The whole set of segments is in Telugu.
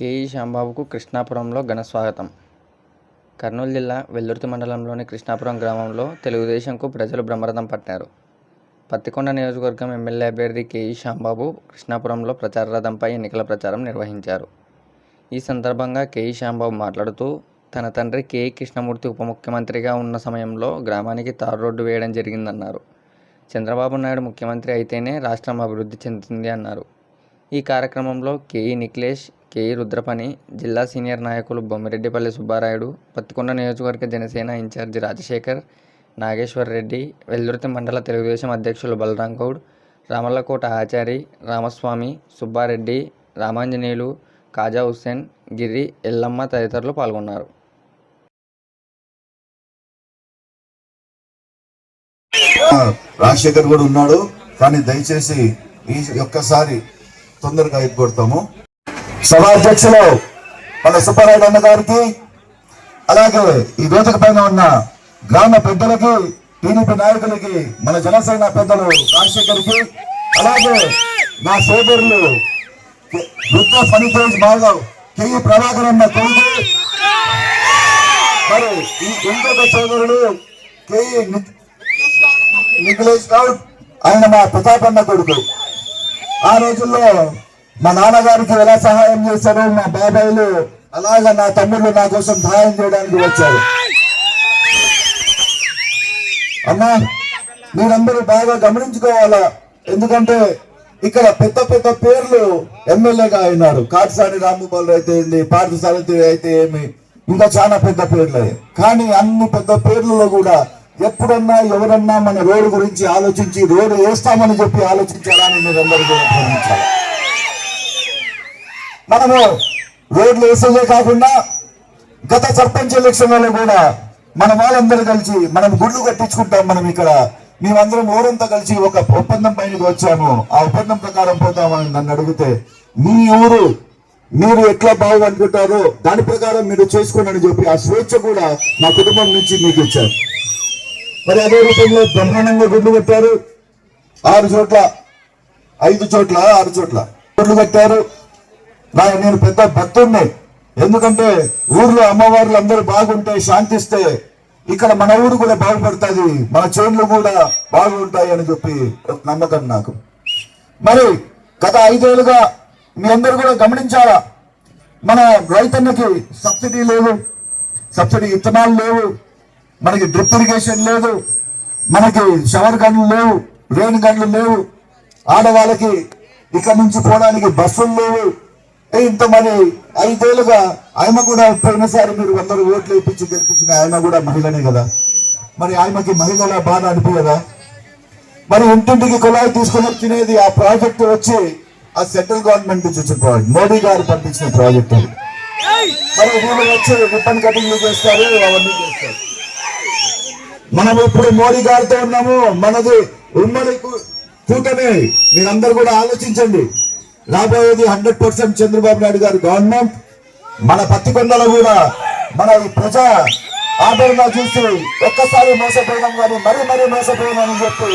కేఈ శాంబాబుకు కృష్ణాపురంలో ఘన స్వాగతం. కర్నూలు జిల్లా వెల్లుర్తి మండలంలోని కృష్ణాపురం గ్రామంలో తెలుగుదేశంకు ప్రజలు బ్రహ్మరథం పట్టారు. పత్తికొండ నియోజకవర్గం ఎమ్మెల్యే అభ్యర్థి కేఈ శాంబాబు కృష్ణాపురంలో ప్రచార రథంపై ఎన్నికల ప్రచారం నిర్వహించారు. ఈ సందర్భంగా కేఈ శాంబాబు మాట్లాడుతూ తన తండ్రి కేఈ కృష్ణమూర్తి ఉప ముఖ్యమంత్రిగా ఉన్న సమయంలో గ్రామానికి తారు రోడ్డు వేయడం జరిగిందన్నారు. చంద్రబాబు నాయుడు ముఖ్యమంత్రి అయితేనే రాష్ట్రం అభివృద్ధి చెందుతుంది అన్నారు. ఈ కార్యక్రమంలో కేఈ నిఖిలేష్ కేఈ రుద్రపని జిల్లా సీనియర్ నాయకులు బొమ్మిరెడ్డిపల్లి సుబ్బారాయుడు పత్తికొండ నియోజకవర్గ జనసేన ఇన్ఛార్జి రాజశేఖర్ నాగేశ్వర్ రెడ్డి వెల్లుర్తి మండల తెలుగుదేశం అధ్యక్షులు బలరాం గౌడ్ రామల్లకోట ఆచారి రామస్వామి సుబ్బారెడ్డి రామాంజనేయులు కాజా హుస్సేన్ గిరి ఎల్లమ్మ తదితరులు పాల్గొన్నారు. రాజశేఖర్ కూడా ఉన్నాడు కానీ దయచేసి ఈ ఒక్కసారి తొందరగా అయిపోతాము సభాధ్యక్షులు మన సుబ్బారాయుడు అన్న గారికి అలాగే ఈ వేదిక పైన ఉన్న గ్రామ పెద్దలకి టీడీపీ నాయకులకి మన జనసేన పెద్దలు రాజశేఖర్కి అలాగే నా సోదరులు వృద్ధ ఫణితేజ్ మాధవ్ కేఈ ప్రభాకర్ అన్న కొడుకు మరి ఈ ఇంకొక సోదరుడు కేఈ నిఖిలేష్ గౌడ్ ఆయన మా ప్రతాపన్న కొడుకు. ఆ రోజుల్లో మా నాన్నగారికి ఎలా సహాయం చేశారో మా బాబాయిలు అలాగా నా తమ్ముళ్ళు నా కోసం సహాయం చేయడానికి వచ్చారు. అమ్మా మీరందరూ బాగా గమనించుకోవాలా? ఎందుకంటే ఇక్కడ పెద్ద పెద్ద పేర్లు ఎమ్మెల్యేగా అయినారు. కాటిసాని రాంభూపాల్ అయితే ఏంది పార్థసారథి అయితే ఏమి? ఇంకా చాలా పెద్ద పేర్లు. కానీ అన్ని పెద్ద పేర్లలో కూడా ఎప్పుడన్నా ఎవరన్నా మన రోడ్డు గురించి ఆలోచించి రోడ్డు వేస్తామని చెప్పి ఆలోచించాలని మీరందరూ కూడా గమనించాలి మనము రోడ్లు వేసేదే కాకుండా గత సర్పంచ్ ఎలక్షన్లలో కూడా మన వాళ్ళందరూ కలిసి మనం గుళ్ళు కట్టించుకుంటాం మనం ఇక్కడ. మేమందరం ఊరంతా కలిసి ఒక ఒప్పందం పైనకి వచ్చాము. ఆ ఒప్పందం ప్రకారం పోతామని నన్ను అడిగితే మీ ఊరు మీరు ఎట్లా బాగుంటుంటారో దాని ప్రకారం మీరు చేసుకోండి అని చెప్పి ఆ స్వేచ్ఛ కూడా మా కుటుంబం నుంచి మీకు ఇచ్చారు. మరి అదే రూపంలో బ్రహ్మాండంగా గుడ్లు కట్టారు. ఆరు చోట్ల ఐదు చోట్ల ఆరు చోట్ల గుడ్లు కట్టారు. నా నేను పెద్ద భక్తుడిని ఎందుకంటే ఊర్లో అమ్మవార్లు అందరూ బాగుంటే శాంతిస్తే ఇక్కడ మన ఊరు కూడా బాగుపడుతుంది. మన చేనులు కూడా బాగుంటాయి అని చెప్పి ఒక నమ్మకం నాకు. మరి గత ఐదేళ్ళుగా మీ అందరూ కూడా గమనించాలా? మన రైతన్నకి సబ్సిడీ లేదు. సబ్సిడీ ఇత్తనాలు లేవు. మనకి డ్రిప్ ఇరిగేషన్ లేదు. మనకి షవర్ గన్లు లేవు. రెయిన్ గన్లు లేవు. ఆడవాళ్ళకి ఇక్కడ నుంచి పోవడానికి బస్సులు లేవు. ఇంత మరి ఐదేళ్ళుగా ఆయన కూడా పోయినసారి మీరు అందరూ ఓట్లు వేయించి గెలిపించిన ఆయన కూడా మహిళనే కదా? మరి ఆయనకి మహిళల బాధ అనిపించదా? మరి ఇంటింటికి కుళాయి తీసుకుని వచ్చినది ఆ ప్రాజెక్ట్ వచ్చి ఆ సెంట్రల్ గవర్నమెంట్ నుంచి వచ్చిన ప్రాజెక్ట్. మోడీ గారు పంపించిన ప్రాజెక్ట్. అది మరి వీళ్ళు వచ్చి రిబ్బన్ కటింగ్ చేస్తారు అవన్నీ చేస్తారు. మనం ఇప్పుడు మోడీ గారితో ఉన్నాము. మనది ఉమ్మడి కూటమి. మీరందరూ కూడా ఆలోచించండి. రాబోయేది హండ్రెడ్ పర్సెంట్ చంద్రబాబు నాయుడు గారి గవర్నమెంట్. మన పత్తికొండలో కూడా మన ఈ ప్రజా ఆదరణ చూసి ఒక్కసారి మోసపోయినాం కానీ మరీ మరీ మోసపోయినామని చెప్పి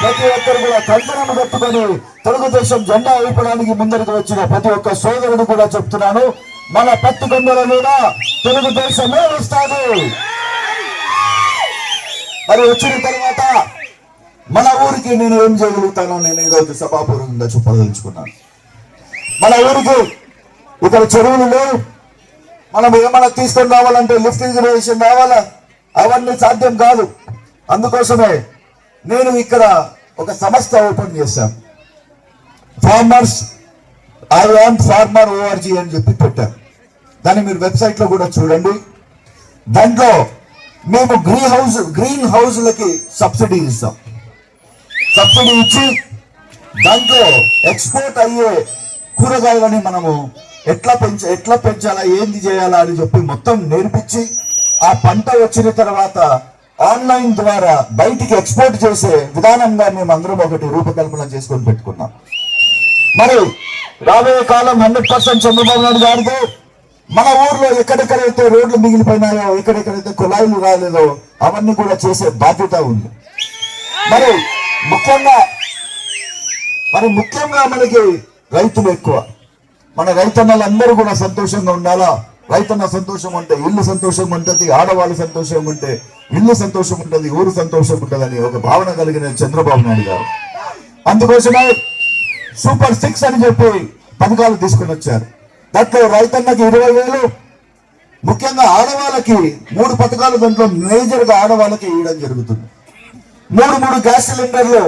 ప్రతి ఒక్కరు కూడా కంకణం పెట్టుకొని తెలుగుదేశం జెండా ఊపడానికి ముందరికి వచ్చిన ప్రతి ఒక్క సోదరుడు కూడా చెప్తున్నాను. మన పత్తికొండలో కూడా తెలుగుదేశమే వస్తాడు మరి వచ్చిన తర్వాత మన ఊరికి నేను ఏం చేయగలుగుతానో నేను ఏదో సభాపూర్వంగా సభాపూర్వకంగా చెప్పదలుచుకున్నాను. మన ఊరికి ఇక్కడ చెరువులు లేవు. మనం ఏమైనా తీసుకొని రావాలంటే లిఫ్ట్ రిజర్వేషన్ రావాలా? అవన్నీ సాధ్యం కాదు. అందుకోసమే నేను ఇక్కడ ఒక సంస్థ ఓపెన్ చేశాను. Farmers I want farmer O R G అని చెప్పి పెట్టాను. దాన్ని మీరు వెబ్సైట్లో కూడా చూడండి. దాంట్లో మేము గ్రీన్ హౌస్ గ్రీన్ హౌస్లకి సబ్సిడీ ఇస్తాం. సబ్సిడీ ఇచ్చి దాంట్లో ఎక్స్పోర్ట్ అయ్యే కూరగాయలని మనము ఎట్లా పెంచ ఎట్లా పెంచాలా ఏంది చేయాలా అని చెప్పి మొత్తం నేర్పించి ఆ పంట వచ్చిన తర్వాత ఆన్లైన్ ద్వారా బయటికి ఎక్స్పోర్ట్ చేసే విధానంగా మేము అందరం ఒకటి రూపకల్పన చేసుకొని పెట్టుకున్నాం. మరి రాబోయే కాలం హండ్రెడ్ పర్సెంట్ చంద్రబాబు నాయుడు గారితో మన ఊర్లో ఎక్కడెక్కడైతే రోడ్లు మిగిలిపోయినాయో ఎక్కడెక్కడైతే కుళాయిలు రాలేదో అవన్నీ కూడా చేసే బాధ్యత ఉంది. మరి ముఖ్యంగా మరి ముఖ్యంగా మనకి రైతులు ఎక్కువ. మన రైతన్నలందరూ కూడా సంతోషంగా ఉండాలా? రైతన్న సంతోషం ఉంటే ఇల్లు సంతోషం ఉంటది ఆడవాళ్ళు సంతోషం ఉంటే ఇల్లు సంతోషం ఉంటుంది ఊరు సంతోషం ఉంటదని ఒక భావన కలిగిన చంద్రబాబు నాయుడు గారు. అందుకోసమే సూపర్ సిక్స్ అని చెప్పి పథకాలు తీసుకుని వచ్చారు. దాంట్లో రైతన్నకి ఇరవై వేలు ముఖ్యంగా ఆడవాళ్ళకి మూడు పథకాలు దాంట్లో మేజర్గా ఆడవాళ్ళకి ఇవ్వడం జరుగుతుంది. మూడు మూడు గ్యాస్ సిలిండర్లు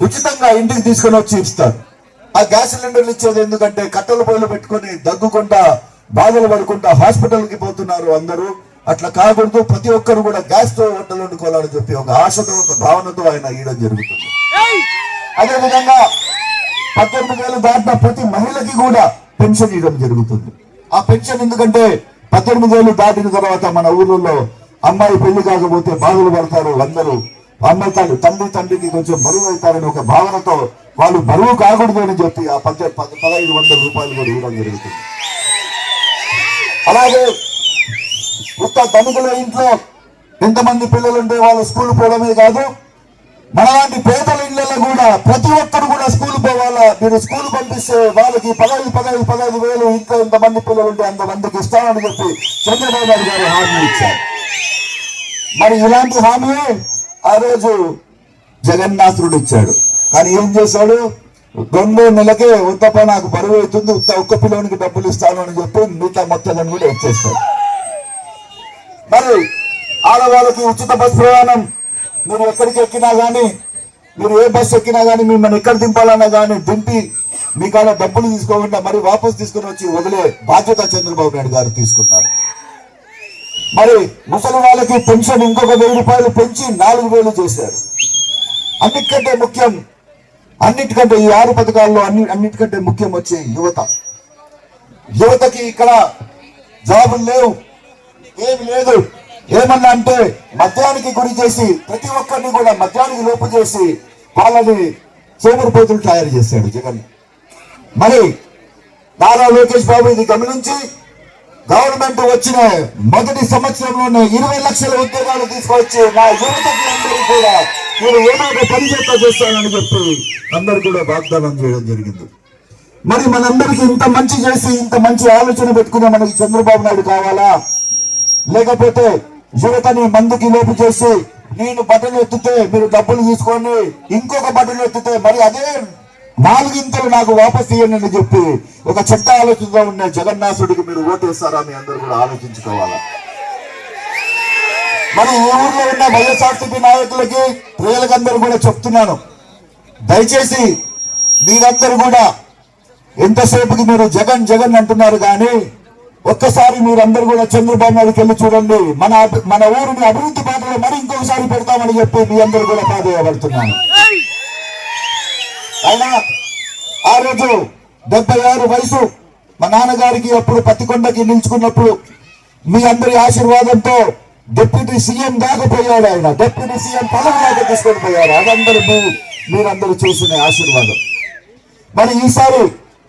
ఉచితంగా ఇంటికి తీసుకొని వచ్చి ఇస్తారు. ఆ గ్యాస్ సిలిండర్లు ఇచ్చేది ఎందుకంటే కట్టెల పొయ్యిలు పెట్టుకొని దగ్గుకుంటా బాధలు పడుకుంటా హాస్పిటల్కి పోతున్నారు అందరూ. అట్లా కాకూడదు ప్రతి ఒక్కరు కూడా గ్యాస్తో వంటలు వండుకోవాలని చెప్పి ఒక ఆశతో ఒక భావనతో ఆయన ఇవ్వడం జరుగుతుంది. అదే విధంగా పద్దెనిమిది వేలు దాటిన ప్రతి మహిళకి కూడా పెన్షన్ ఇవ్వడం జరుగుతుంది. ఆ పెన్షన్ ఎందుకంటే పద్దెనిమిది వేలు దాటిన తర్వాత మన ఊర్లలో అమ్మాయి పెళ్ళి కాకపోతే బాధలు పడతారు అందరూ. అమ్మాయి తల్లి తండ్రి తండ్రికి కొంచెం బరువు అవుతారని ఒక భావనతో వాళ్ళు బరువు కాకూడదు అని చెప్పి ఆ పద్దె పద- పదహైదు వందల రూపాయలు కూడా ఇవ్వడం జరుగుతుంది. అలాగే ఒక్క ధనికుల ఇంట్లో ఎంతమంది పిల్లలు ఉంటే వాళ్ళు స్కూల్ పోవడమే కాదు మనలాంటి పేదల ఇళ్ళలో కూడా ప్రతి ఒక్కరు కూడా స్కూల్ పోవాలా? మీరు స్కూల్ పంపిస్తే వాళ్ళకి పదహైదు పదహైదు పదహైదు వేలు ఇంట్లో ఎంతమంది పిల్లలు ఉంటే అంతమందికి ఇస్తానని చెప్పి చంద్రబాబు నాయుడు గారు హామీ ఇచ్చారు. మరి ఇలాంటి హామీ ఆ రోజు జగన్నాథుడు ఇచ్చాడు. కానీ ఏం చేశాడు? రెండు నెలకే ఉత్తప్ప నాకు బరువు అవుతుంది ఉత్త ఒక్క పిల్లవానికి డబ్బులు ఇస్తాను అని చెప్పి మిగతా మొత్తం కూడా ఇచ్చేస్తాడు మరి ఆడవాళ్ళకి ఉచిత బస్సు ప్రయాణం. మీరు ఎక్కడికి ఎక్కినా కానీ మీరు ఏ బస్సు ఎక్కినా కానీ మిమ్మల్ని ఎక్కడ దింపాలన్నా కానీ దింపి మీకైనా డబ్బులు తీసుకోకుండా మరి వాపస్ తీసుకుని వచ్చి వదిలే బాధ్యత చంద్రబాబు నాయుడు గారు తీసుకున్నారు. మరి ముసలి వాళ్ళకి పెన్షన్ ఇంకొక వెయ్యి రూపాయలు పెంచి నాలుగు వేలు చేశారు. అన్నిటికంటే ముఖ్యం అన్నిటికంటే ఈ ఆరు పథకాల్లో అన్ని అన్నిటికంటే ముఖ్యం వచ్చే యువత. యువతకి ఇక్కడ జాబులు లేవు. ఏమి లేదు. ఏమన్నా అంటే మద్యానికి గురి చేసి ప్రతి ఒక్కరిని కూడా మద్యానికి లోపు చేసి వాళ్ళని సోమరిపోతులు తయారు చేశాడు జగన్. మరి నారా లోకేష్ బాబు ఇది గమనించి గవర్నమెంట్ వచ్చిన మొదటి సంవత్సరంలోనే ఇరవై లక్షల ఉద్యోగాలు తీసుకొచ్చి నా యువతకి అందరూ కూడా నేను ఏమైనా పని చేస్తా చేస్తానని చెప్పి అందరు కూడా వాగ్దానం చేయడం జరిగింది. మరి మనందరికీ ఇంత మంచి చేసి ఇంత మంచి ఆలోచన పెట్టుకునే మనకి చంద్రబాబు నాయుడు కావాలా? లేకపోతే యువతని మందుకి లోపు చేసి నేను బట్టలు ఎత్తితే మీరు డబ్బులు తీసుకొని ఇంకొక బట్టలు ఎత్తితే మరి అదే నాలుగింతలు నాకు వాపస్ ఇవ్వండి అని చెప్పి ఒక చెత్త ఆలోచనతో ఉన్న జగన్నాథుడికి మీరు ఓటేస్తారా మీ అందరు కూడా ఆలోచించుకోవాలా? మరి ఈ ఊర్లో ఉన్న వైఎస్ఆర్సీపీ నాయకులకి ప్రజలకందరూ కూడా చెప్తున్నాను. దయచేసి మీరందరూ కూడా ఎంతసేపుకి మీరు జగన్ జగన్ అంటున్నారు కానీ ఒక్కసారి మీరందరూ కూడా చంద్రబాబు నాయుడుకి వెళ్ళి చూడండి. మన అభి- మన ఊరిని అభివృద్ధి బాటలో మరి ఇంకొకసారి పెడతామని చెప్పి మీ అందరూ కూడా పాదయబడుతున్నాను అయినా ఆ రోజు డెబ్బై ఆరు వయసు మా నాన్నగారికి అప్పుడు పత్తికొండకి నిల్చుకున్నప్పుడు మీ అందరి ఆశీర్వాదంతో డిప్యూటీ సీఎం దాకా పోయాడు ఆయన. డిప్యూటీ సీఎం పదవి దాకా తీసుకొని పోయాడు. అదందరూ మీ మీరందరూ చూసిన ఆశీర్వాదం. మరి ఈసారి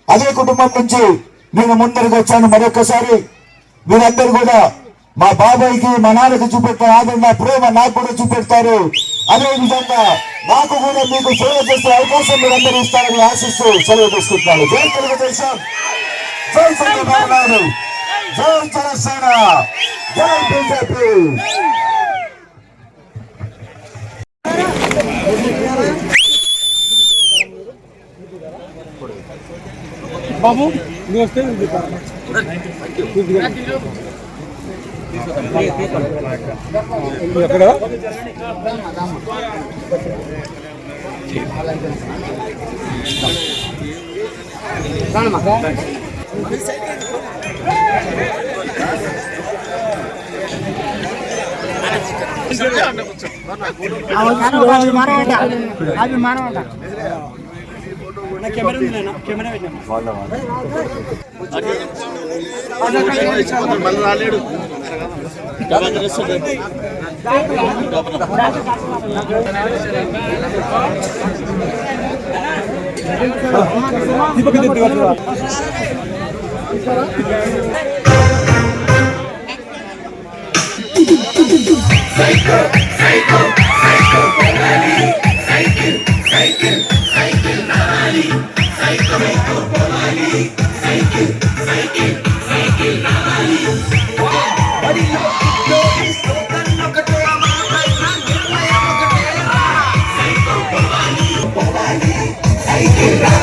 అదే కుటుంబం నుంచి నేను ముందరికి వచ్చాను. మరొకసారి మీరందరూ కూడా మా బాబాయ్కి మా నాన్నకి చూపెట్టిన ఆదరణ ప్రేమ నాకు కూడా చూపెడతారు. అదే విధంగా నాకు కూడా మీకు సేవ చేసే అవకాశం మీరందరూ ఇస్తారని ఆశిస్తూ సెలవు తీసుకుంటున్నాను. జై తెలుగుదేశం. జై చంద్రబాబు నాయుడు జై జనసేన. బాబు నువ్వు వస్తే ఎక్కడ అవి మనమంట అవి మనమంట కెమెరా ఉంది నాయన సైకో సైకో సైకో పోవాలి సైకిల్ సైకిల్ సైకిల్ రావాలి సైకో సైకో పోవాలి సైకిల్ సైకిల్ సైకిల్ రావాలి సైకిల్ రావాలి